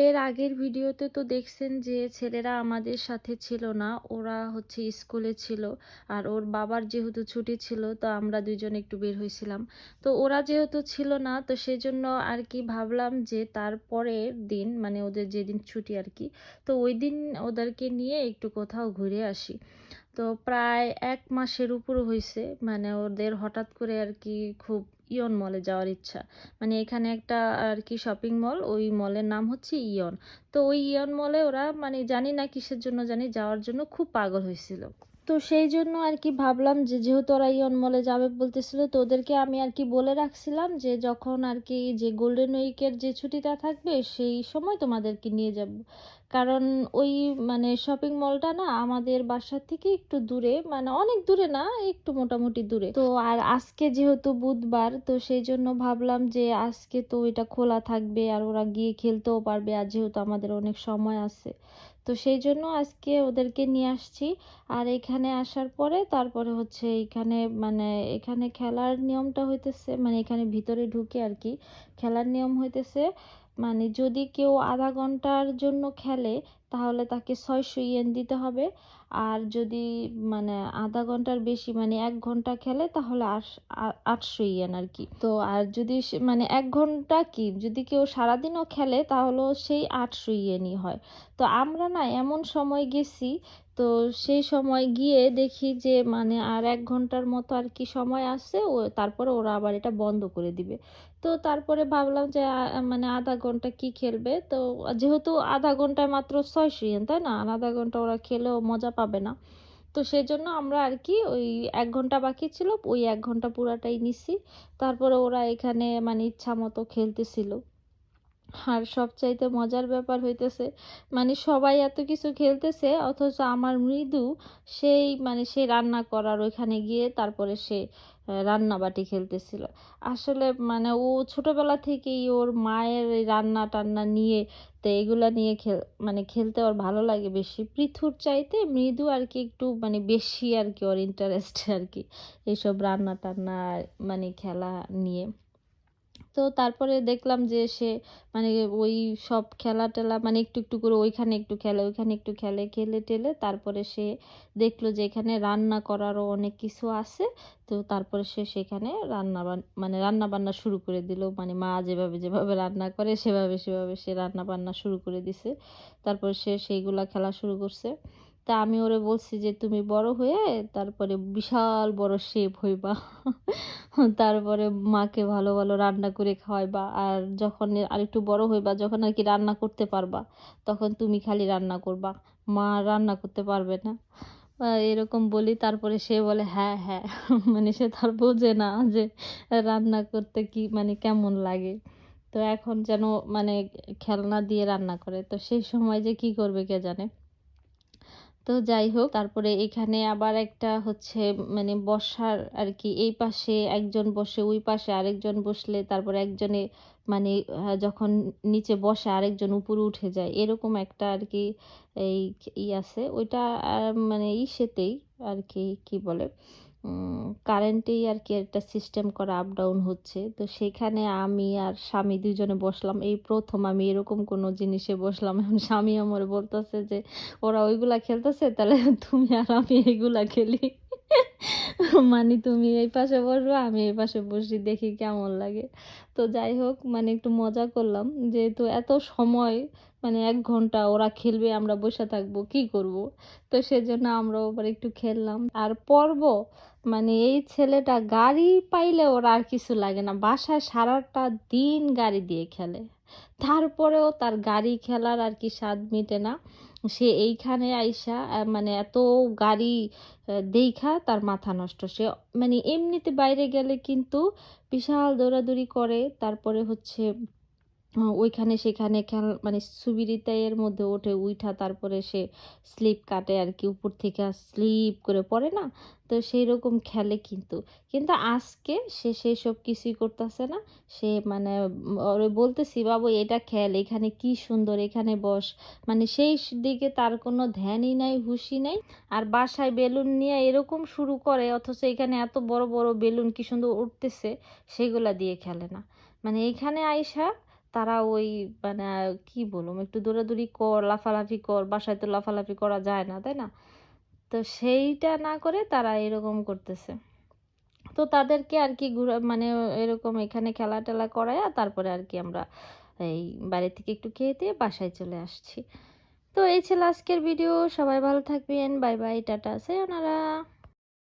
এর আগের ভিডিওতে তো দেখছেন যে ছেলেরা আমাদের সাথে ছিল না, ওরা হচ্ছে স্কুলে ছিল আর ওর বাবার যেহেতু ছুটি ছিল তো আমরা দুজন একটু বের হয়েছিলাম। তো ওরা যেহেতু ছিল না তো সেজন্য আর কি ভাবলাম যে তারপরের দিন মানে ওদের যেদিন ছুটি আর কি, তো ওই দিন ওদেরকে নিয়ে একটু কোথাও ঘুরে আসি। তো প্রায় এক মাসের উপর হয়েছে মানে ওদের হঠাৎ করে আর কি খুব ইয়ন মলে যাওয়ার ইচ্ছা। মানে এখানে একটা আর কি শপিং মল ওই মলের নাম হচ্ছে ইয়ন তো ওই ইয়ন মলে ওরা মানে জানি না কিসের জন্য জানি যাওয়ার জন্য খুব পাগল হয়েছিল। তো সেই জন্য আর কি ভাবলাম যে যেহেতু ওরা ইয়ন মলে যাবে বলতেছিল, তো ওদেরকে আমি আর কি বলে রাখছিলাম যে যখন আর কি যে গোল্ডেন উইকের যে ছুটিটা থাকবে, সেই সময় তোমাদেরকে নিয়ে যাব। কারণ ওই মানে শপিং মলটা না আমাদের বাসার থেকে একটু দূরে মানে অনেক দূরে না, একটু মোটামুটি দূরে। তো আর আজকে যেহেতু বুধবার, তো সেই জন্য ভাবলাম যে আজকে তো এটা খোলা থাকবে আর ওরা গিয়ে খেলতেও পারবে আর যেহেতু আমাদের অনেক সময় আছে। তো সেই জন্য আজকে ওদেরকে নিয়ে আসছি। আর এখানে আসার পরে তারপরে হচ্ছে এখানে মানে এখানে খেলার নিয়মটা হইতেছে মানে এখানে ভিতরে ঢুকে আর কি, খেলার নিয়ম হইতেছে মানে যদি কেউ আধা ঘণ্টার জন্য খেলে, তাহলে তাকে ছয়শো ইয়েন দিতে হবে। আর যদি মানে আধা ঘণ্টার বেশি মানে এক ঘণ্টা খেলে, তাহলে আটশো ইয়েন আর কি। তো আর যদি মানে এক ঘণ্টা কি, যদি কেউ সারাদিনও খেলে, তাহলেও সেই আটশো ইয়েনই হয়। তো আমরা না এমন সময় গেছি তো সেই সময় গিয়ে দেখি যে মানে আর এক ঘণ্টার মতো আর কি সময় আসছে ও তারপরে ওরা আবার এটা বন্ধ করে দিবে। তো তারপরে ভাবলাম যে মানে আধা ঘণ্টা কি খেলবে? তো যেহেতু আধা ঘন্টায় মাত্র ছয়শো ইয়েন তাই না? আর আধা ঘণ্টা ওরা খেলেও মজা পাবে না। তো সেই জন্য আমরা আর কি ওই এক ঘণ্টা বাকি ছিল, ওই এক ঘণ্টা পুরাটাই নিছি। তারপরে ওরা এখানে মানে ইচ্ছা মতো খেলতেছিল। আর সবচাইতে মজার ব্যাপার হইতেছে মানে সবাই এত কিছু খেলতেছে, অথচ আমার মৃদু সেই মানে সে রান্না করার ওইখানে গিয়ে তারপরে সে রান্না বাটি খেলতেছিল। আসলে মানে ও ছোটবেলা থেকেই ওর মায়ের রান্না টান্না নিয়ে, তো এগুলা নিয়ে খেল মানে খেলতে ওর ভালো লাগে বেশি। পৃথুর চাইতে মৃদু আর কি একটু মানে বেশি আর কি ওর ইন্টারেস্ট আর কি এইসব রান্না টান্না মানে খেলা নিয়ে। তো তারপরে দেখলাম যে সে মানে ওই সব খেলা টেলা মানে একটু একটু করে ওইখানে একটু খেলে, ওইখানে একটু খেলে খেলে টেলে তারপরে সে দেখল যে এখানে রান্না করারও অনেক কিছু আছে। তো তারপরে সে সেখানে রান্না মানে রান্না বান্না শুরু করে দিল। মানে মা যেভাবে যেভাবে রান্না করে সেভাবে সেভাবে সে রান্না বান্না শুরু করে দিছে। তারপরে সে সেইগুলা খেলা শুরু করছে। তা আমি ওরে বলছি যে, তুমি বড় হয়ে তারপরে বিশাল বড় শেফ হইবা। তারপরে মাকে ভালো ভালো রান্না করে খাওয়াইবা। আর যখন আরেকটু বড় হইবা, যখন আর কি রান্না করতে পারবা, তখন তুমি খালি রান্না করবা। মা রান্না করতে পারবে না। এরকম বলি, তারপরে সে বলে হ্যাঁ হ্যাঁ। মানে সে তার বোঝে না যে, রান্না করতে কি মানে কেমন লাগে। তো এখন যেন মানে খেলনা দিয়ে রান্না করে। তো সেই সময় যে কি করবে কে জানে? তো যাই হোক, তারপরে এখানে আবার একটা হচ্ছে মানে বসার আর কি এই পাশে একজন বসে, ওই পাশে আরেকজন বসলে তারপরে একজনে মানে যখন নিচে বসে আরেকজন উপরে উঠে যায়। এরকম একটা আর কি এই ই আছে। ওইটা মানে ইসেতেই আর কি কি বলে? কারেন্টেই আর কি একটা সিস্টেম করা আপ ডাউন হচ্ছে। তো সেখানে আমি আর স্বামী দুজনে বসলাম। এই প্রথম আমি এরকম কোনো জিনিসে বসলাম। এখন স্বামী আমার বলতেছে যে, ওরা ওইগুলা খেলতেছে? তাহলে তুমি আর আমি এইগুলা খেলি। মানে তুমি এই পাশে বসবো, আমি এই পাশে বসি, দেখি কেমন লাগে। তো যাই হোক মানে একটু মজা করলাম। যেহেতু এত সময় মানে এক ঘণ্টা ওরা খেলবে, আমরা বসে থাকব, কি করব? তো সেজন্য আমরাও আবার একটু খেললাম। আর পর্ব মানে এই ছেলেটা গাড়ি পাইলে ওর আর কিছু লাগে না। বাসায় সারাটা দিন গাড়ি দিয়ে খেলে। তারপরেও তার গাড়ি খেলার আর কি স্বাদ মিটে না। সে এইখানে আইসা মানে এত গাড়ি দেইখা তার মাথা নষ্ট। সে মানে এমনিতে বাইরে গেলে কিন্তু বিশাল দৌড়াদৌড়ি করে। তারপরে হচ্ছে ওইখানে সেখানে খেল মানে সুবিরিতাইয়ের মধ্যে ওঠে, উইঠা তারপরে সে স্লিপ কাটে আর কি, উপর থেকে স্লিপ করে পড়ে না? তো সেই রকম খেলে কিন্তু। কিন্তু আজকে সে সেই সব কিছুই করতেছে না। সে মানে ওরে বলতেছি, বাবু, এটা খেল, এখানে কি সুন্দর, এখানে বস। মানে সেই দিকে তার কোনো ধ্যানই নাই হুশি নাই। আর বাসায় বেলুন নিয়ে এরকম শুরু করে, অথচ এখানে এত বড় বড় বেলুন কি সুন্দর উঠতেছে, সেগুলা দিয়ে খেলে না। মানে এখানে আইসা তারা ওই মানে কি বলব, একটু দৌড়াদৌড়ি কর, লাফালাফি কর, বাসায় তো লাফালাফি করা যায় না, তাই না? তো সেইটা না করে তারা এরকম করতেছে। তো তাদেরকে আর কি ঘুরা মানে এরকম এখানে খেলা টেলা করায়া তারপরে আর কি আমরা এই বাইরে থেকে একটু খেয়ে দিয়ে বাসায় চলে আসছি। তো এই ছিল আজকের ভিডিও। সবাই ভালো থাকবেন। বাই বাই, টাটা সে ওনারা